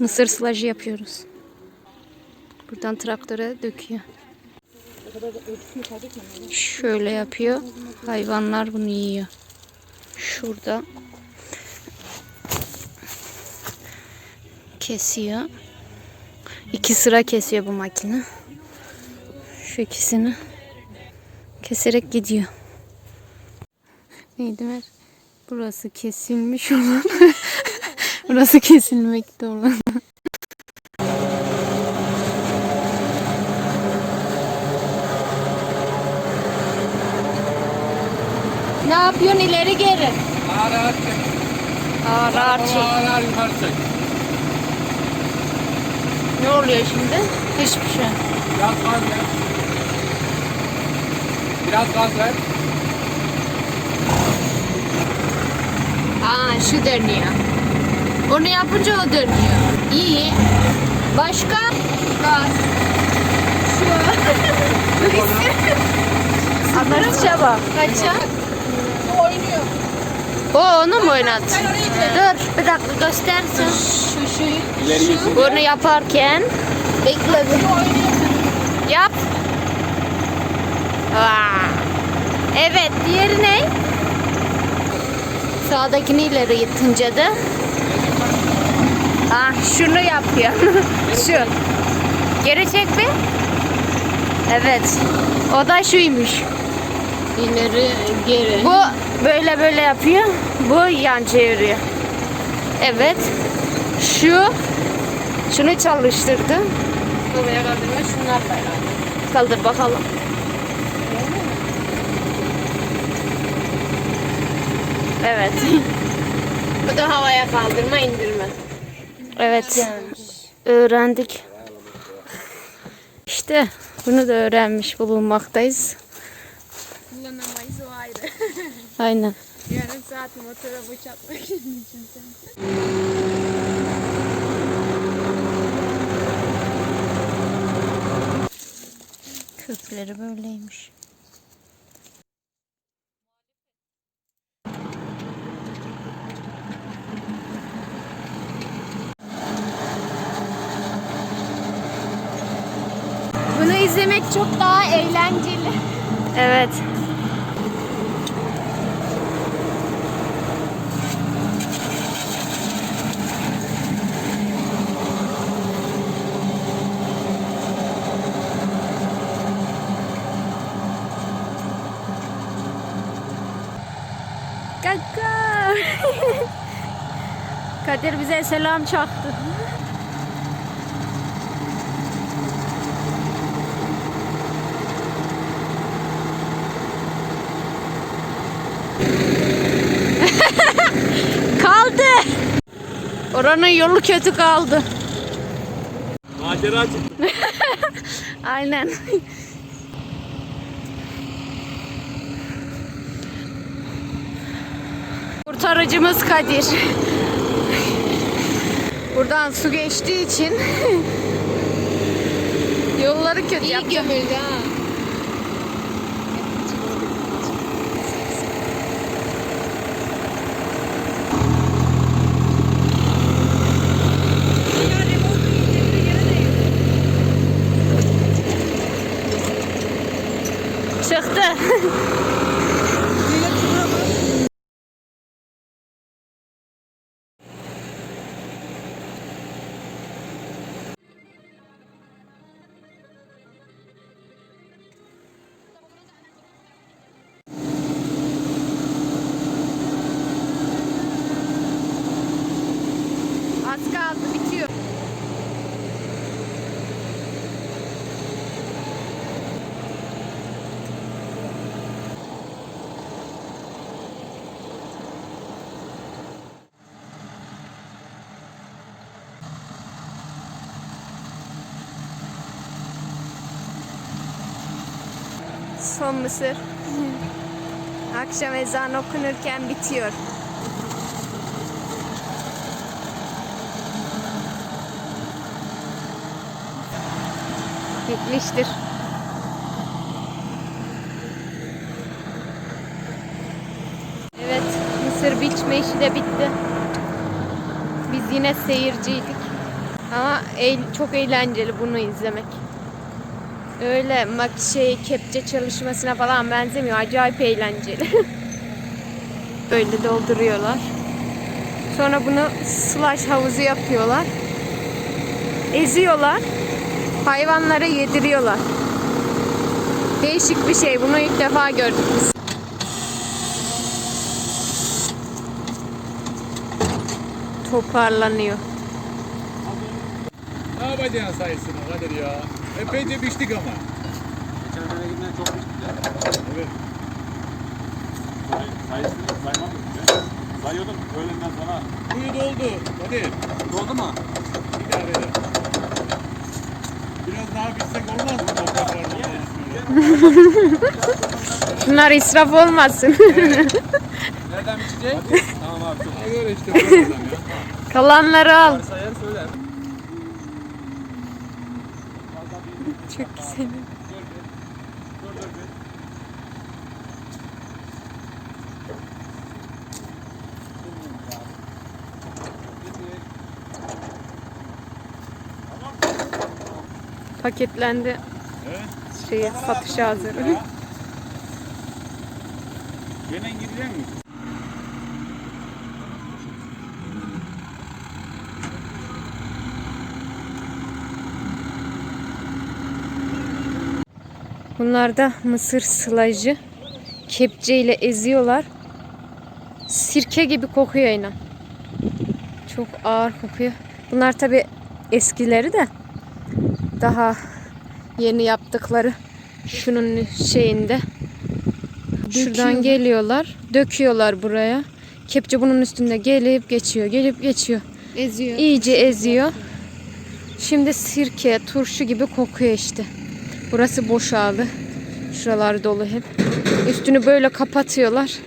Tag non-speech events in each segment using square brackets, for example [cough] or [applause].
Mısır silajı yapıyoruz. Buradan traktöre döküyor. Şöyle yapıyor. Hayvanlar bunu yiyor. Şurada kesiyor. İki sıra kesiyor bu makine. Şu ikisini keserek gidiyor. Neydi Mer? Burası kesilmiş olan. [laughs] Burası kesilmekte olan. Ne yapıyorsun ileri geri? Ağır ağır çek. Ağır ağır çek. Ağır ağır yukarı çek. Ne oluyor şimdi? Hiçbir şey. Biraz gaz ver. Biraz gaz ver. Aa şu dönüyor. Onu yapınca o dönüyor. İyi. Başka? Gaz. Şu. Anlatışa bak. Kaça? Oynuyor. O onu mu oynat? Dur bir dakika göstersin. Şu şu. Gitsin. Bunu yaparken bekle bir. Yap. Aa. Evet, diğeri ne? Sağdakini ileri itince de. Ah, şunu yapıyor. [laughs] Şu. Geri çek bir. Evet. O da şuymuş. İleri geri. Bu böyle böyle yapıyor. Bu yan çeviriyor. Evet. Şu şunu çalıştırdı. Babaya kaldırma şunlar da. Kaldır bakalım. Evet. Bu da havaya kaldırma indirme. Evet. Öğrendik. İşte bunu da öğrenmiş bulunmaktayız. Kullanamayız o ayrı. [laughs] Aynen. Yarım saat motora boşaltmak için sen. Kökleri böyleymiş. İzlemek çok daha eğlenceli. Evet. [laughs] Kadir bize selam çaktı. Kaldı. Oranın yolu kötü kaldı. Macera çıktı. [laughs] Aynen. Kurtarıcımız Kadir. Buradan su geçtiği için [laughs] yolları kötü İyi yaptı. gömüldü ha. Kaldı bitiyor. Son mısır. [laughs] Akşam ezan okunurken bitiyor. Bitmiştir. Evet, mısır biçme işi de bitti. Biz yine seyirciydik. Ama çok eğlenceli bunu izlemek. Öyle mak şey kepçe çalışmasına falan benzemiyor. Acayip eğlenceli. [laughs] Böyle dolduruyorlar. Sonra bunu slash havuzu yapıyorlar. Eziyorlar. Hayvanlara yediriyorlar. Değişik bir şey. Bunu ilk defa gördük biz. Toparlanıyor. Ne yapacaksın sayısını Kadir ya? Epeyce biçtik ama. Geçen sene gitmeden çok biçtiler. Evet. Say, sayısını saymadık bile. Sayıyordum öğlenden sonra. Kuyu doldu Kadir. Doldu mu? İdare eder. Biraz daha biçsek olmaz mı? Bunlar israf olmasın. Nereden biçecek? tamam abi. Ha göre işte buradan ya. Kalanları al. Sayar söyler. Çok güzel. Paketlendi. Evet. Şeye satışa hazır. Gene gidecek mi? Bunlar da mısır sılacı. Kepçeyle eziyorlar. Sirke gibi kokuyor inan. Çok ağır kokuyor. Bunlar tabi eskileri de daha yeni yaptıkları şunun şeyinde. Şuradan geliyorlar, döküyorlar buraya. Kepçe bunun üstünde gelip geçiyor, gelip geçiyor. Eziyor. İyice eziyor. Şimdi sirke, turşu gibi kokuyor işte. Burası boşaldı. Şuralar dolu hep. Üstünü böyle kapatıyorlar.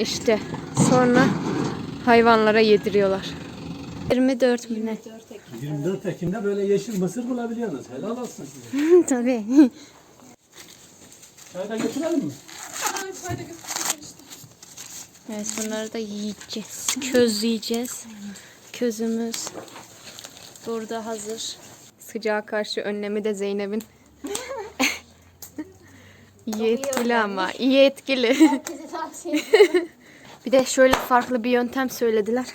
İşte sonra hayvanlara yediriyorlar. 24 mi ne? 24 Ekim'de böyle yeşil mısır bulabiliyorsunuz. Helal olsun size. [laughs] Tabii. Çay da götürelim mi? Evet bunları da yiyeceğiz. Köz yiyeceğiz. Közümüz burada hazır. Sıcağa karşı önlemi de Zeynep'in. [laughs] iyi etkili ama. iyi etkili. [laughs] bir de şöyle farklı bir yöntem söylediler.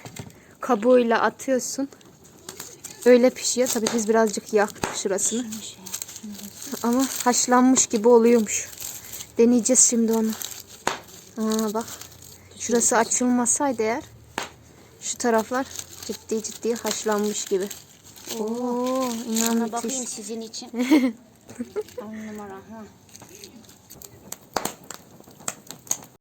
Kabuğuyla atıyorsun. Öyle pişiyor. Tabii biz birazcık yaktık şurasını. Ama haşlanmış gibi oluyormuş. Deneyeceğiz şimdi onu. Aa bak. Şurası açılmasaydı eğer şu taraflar ciddi ciddi haşlanmış gibi. Oo, inan Bana müthiş. bakayım sizin için. [laughs] On numara. Ha.